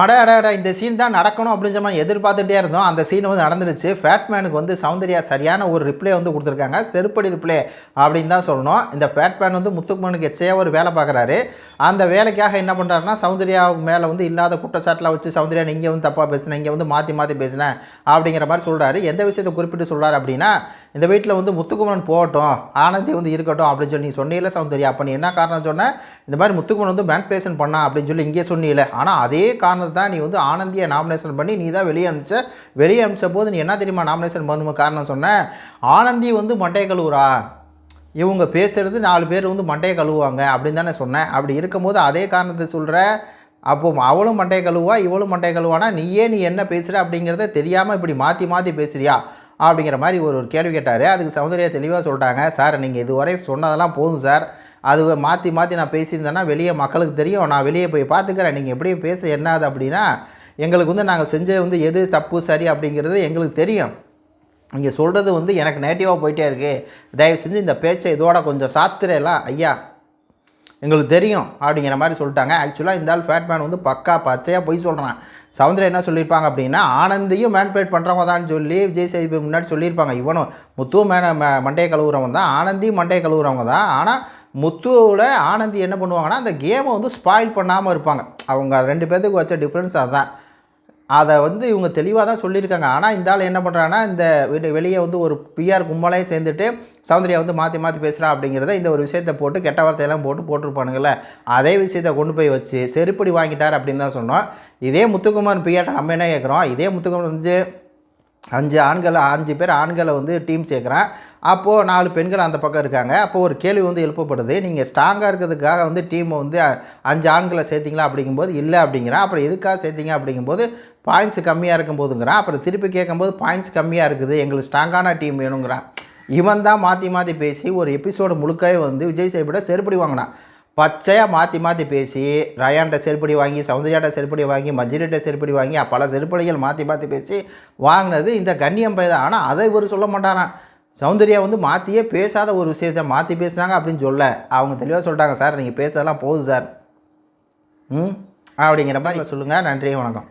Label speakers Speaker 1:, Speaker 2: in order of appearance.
Speaker 1: அட அட அட இந்த சீன் தான் நடக்கணும் அப்படின்னு சொல்லி எதிர்பார்த்துட்டே இருந்தோம். அந்த சீன் வந்து நடந்துருச்சு ஃபேட்மேனுக்கு வந்து சௌந்தர்யா சரியான ஒரு ரிப்ளை வந்து கொடுத்துருக்காங்க. செருப்படி ரிப்ளை அப்படின்னு தான் சொல்லணும். இந்த ஃபேட்மேன் வந்து முத்துக்குமனுக்கு எச்சையாக ஒரு வேலை பார்க்குறாரு. அந்த வேலைக்காக என்ன பண்ணுறாருன்னா சௌந்தர்யா மேலே வந்து இல்லாத குற்றச்சாட்டெலாம் வச்சு சௌந்தர்யா இங்கே வந்து தப்பாக பேசினேன் இங்கே வந்து மாற்றி மாற்றி பேசினேன் அப்படிங்கிற மாதிரி சொல்கிறாரு எந்த விஷயத்தை குறிப்பிட்டு சொல்கிறார் அப்படின்னா இந்த வீட்டில் வந்து முத்துக்குமரன் போகட்டும் ஆனந்தி வந்து இருக்கட்டும் அப்படின்னு சொல்லி நீ சொன்னீல சௌந்தர்யா. அப்போ நீ என்ன காரணம் சொன்னேன் இந்த மாதிரி முத்துக்குமரன் வந்து பேன் பேசன் பண்ணா அப்படின்னு சொல்லி இங்கே சொன்னீல ஆனால் அதே காரணம் காரணத்தை தான் நீ வந்து ஆனந்தியை நாமினேஷன் பண்ணி நீ தான் வெளியே அனுப்பிச்ச வெளியே அனுப்பிச்ச போது நீ என்ன தெரியுமா நாமினேஷன் பண்ணும் காரணம் சொன்ன? ஆனந்தி வந்து மண்டைய கழுவுறா. இவங்க பேசுகிறது நாலு பேர் வந்து மண்டையை கழுவுவாங்க அப்படின்னு தானே சொன்னேன் அப்படி இருக்கும்போது அதே காரணத்தை சொல்கிற அப்போ அவளும் மண்டையை கழுவா இவளும் மண்டையை கழுவானா நீயே நீ என்ன பேசுகிற அப்படிங்கிறத தெரியாமல் இப்படி மாற்றி மாற்றி பேசுகிறியா அப்படிங்கிற மாதிரி ஒரு ஒரு கேள்வி கேட்டார். அதுக்கு சௌந்தர்யா தெளிவாக சொல்லிட்டாங்க. சார் நீங்கள் இதுவரை சொன்னதெல்லாம் போதும் சார். அது மாற்றி மாற்றி நான் பேசியிருந்தேன்னா வெளியே மக்களுக்கு தெரியும். நான் வெளியே போய் பார்த்துக்கிறேன். நீங்கள் எப்படி பேச என்னது அப்படின்னா எங்களுக்கு வந்து நாங்கள் செஞ்சது வந்து எது தப்பு சரி அப்படிங்கிறது எங்களுக்கு தெரியும். இங்கே சொல்கிறது வந்து எனக்கு நேட்டிவாக போயிட்டே இருக்கு. தயவு செஞ்சு இந்த பேச்சை இதோட கொஞ்சம் சாத்துறேலாம் ஐயா எங்களுக்கு தெரியும் அப்படிங்கிற மாதிரி சொல்லிட்டாங்க. ஆக்சுவலாக இந்த ஆள் ஃபேட்மேன் வந்து பக்கா பச்சையாக போய் சொல்கிறான் சவுந்தரம் என்ன சொல்லியிருப்பாங்க அப்படின்னா ஆனந்தியும் மேன்பேட் பண்ணுறவங்க தான் சொல்லி விஜய் சேதுபதி முன்னாடி சொல்லியிருப்பாங்க. இவனும் முத்துவும் மேன ம- மண்டையை கழுவுறவங்க தான். ஆனந்தியும் மண்டையை கழுவுறவங்க தான். ஆனால் முத்துவோட ஆனந்தி என்ன பண்ணுவாங்கன்னா அந்த கேமை வந்து ஸ்பாயில் பண்ணாமல் இருப்பாங்க. அவங்க ரெண்டு பேர்த்துக்கு வச்ச டிஃப்ரென்ஸ் அதுதான் அதை வந்து இவங்க தெளிவாக தான் சொல்லியிருக்காங்க. ஆனால் இந்த ஆள் என்ன பண்ணுறாங்கன்னா இந்த வெளி- வெளியே வந்து ஒரு பிஆர் கும்பலையும் சேர்ந்துட்டு சௌந்தர்யா வந்து மாற்றி மாற்றி பேசுகிறா அப்படிங்கிறத இந்த ஒரு விஷயத்தை போட்டு கெட்ட வார்த்தையெல்லாம் போட்டு போட்டிருப்பானுங்கள அதே விஷயத்தை கொண்டு போய் வச்சு செருப்படி வாங்கிட்டார் அப்படின்னு தான் சொன்னோம். இதே முத்துக்குமார் பிஆர்ட்ட நம்ம என்ன கேட்குறோம்? இதே முத்துக்குமார் வந்து அஞ்சு ஆண்களை அஞ்சு பேர் ஆண்களை வந்து டீம் சேர்க்குறான். அப்போது நாலு பெண்கள் அந்த பக்கம் இருக்காங்க. அப்போது ஒரு கேள்வி வந்து எழுப்பப்படுது. நீங்கள் ஸ்ட்ராங்காக இருக்கிறதுக்காக வந்து டீமை வந்து அஞ்சு ஆண்களை சேர்த்திங்களா அப்படிங்கும்போது இல்லை அப்படிங்கிறான். அப்புறம் எதுக்காக சேர்த்திங்க அப்படிங்கும்போது பாயிண்ட்ஸ் கம்மியாக இருக்கும் போதுங்கிறான் அப்புறம் திருப்பி கேட்கும்போது பாயிண்ட்ஸ் கம்மியாக இருக்குது. எங்களுக்கு ஸ்ட்ராங்கான டீம் வேணுங்கிறான். இவன் தான் மாற்றி மாற்றி பேசி ஒரு எபிசோடு முழுக்கவே வந்து விஜய் சேபிட செருப்படி வாங்கினான். பச்சையாக மாற்றி மாற்றி பேசி ரயான்ட்ட செருப்படி வாங்கி சௌந்தர்யாட்ட செருப்படி வாங்கி மஞ்சிரிட்ட செருப்படி வாங்கி பல செருப்படிகள் மாற்றி மாற்றி பேசி வாங்கினது இந்த கண்ணியம் பை தான். ஆனால் அதை இவர் சொல்ல மாட்டாராம். சௌந்தர்யா வந்து மாற்றியே பேசாத ஒரு விஷயத்தை மாற்றி பேசுனாங்க அப்படின்னு சொல்ல. அவங்க தெளிவாக சொல்லிட்டாங்க சார் நீங்கள் பேசலாம் போகுது சார். ம்? அப்படிங்கிற மாதிரி சொல்லுங்கள் நன்றி வணக்கம்.